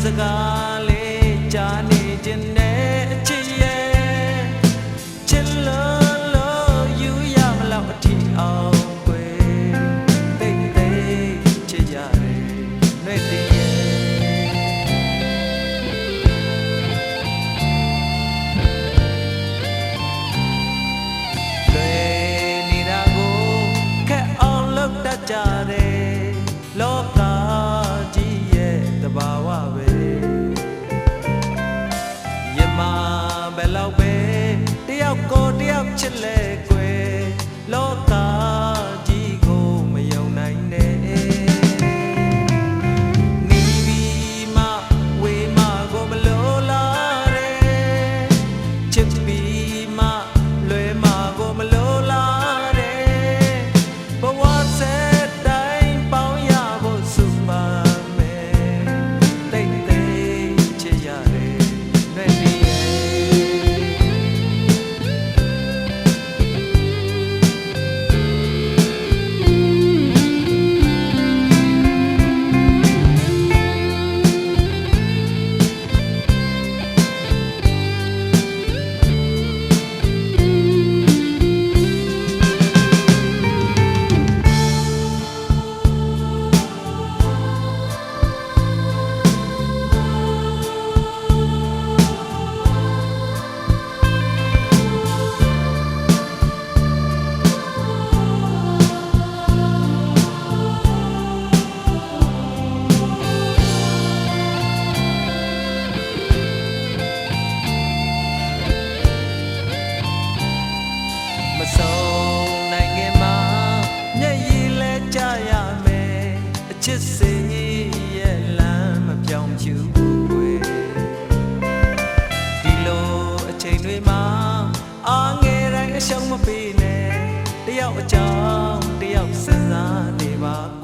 Zagal မဆုံးနိုင်ငံမှာမျက်ရည်လဲကြရမယ်အချစ်စင်ရဲ့လမ်းမပြောင်းဖြူွယ်ဒီလိုအချိန်တွေမှာအားငယ်တိုင်းအရှုံးမပေးနဲ့တယောက်အကြောင်းတယောက်စဉ်းစားနေပါ